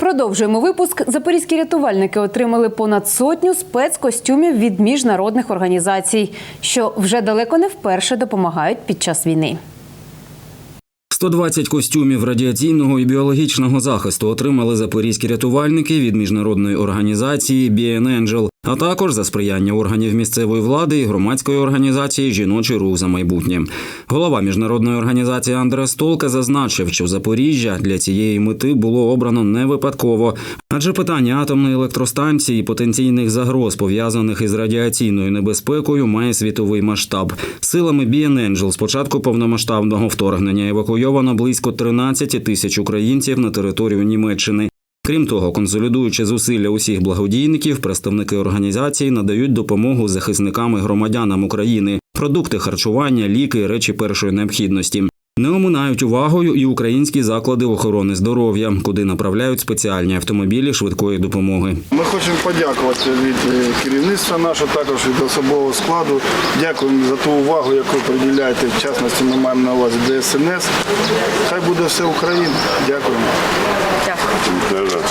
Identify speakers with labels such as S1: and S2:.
S1: Продовжуємо випуск. Запорізькі рятувальники отримали понад сотню спецкостюмів від міжнародних організацій, що вже далеко не вперше допомагають під час війни.
S2: 120 костюмів радіаційного і біологічного захисту отримали запорізькі рятувальники від міжнародної організації BN Angel, а також за сприяння органів місцевої влади і громадської організації Жіночий рух за майбутнє. Голова міжнародної організації Андрес Толка зазначив, що Запоріжжя для цієї мети було обрано не випадково, адже питання атомної електростанції і потенційних загроз, пов'язаних із радіаційною небезпекою, має світовий масштаб. Силами BN Angel з початку повномасштабного вторгнення евакуйовано близько 13 тисяч українців на територію Німеччини. Крім того, консолідуючи зусилля усіх благодійників, представники організації надають допомогу захисникам і громадянам України, продукти харчування, ліки, речі першої необхідності. Не оминають увагою і українські заклади охорони здоров'я, куди направляють спеціальні автомобілі швидкої допомоги.
S3: Ми хочемо подякувати від е, керівництва нашого, також від особового складу. Дякуємо за ту увагу, яку приділяєте. В частності ми маємо на увазі ДСНС. Хай буде все Україна. Дякуємо.
S4: Дякую.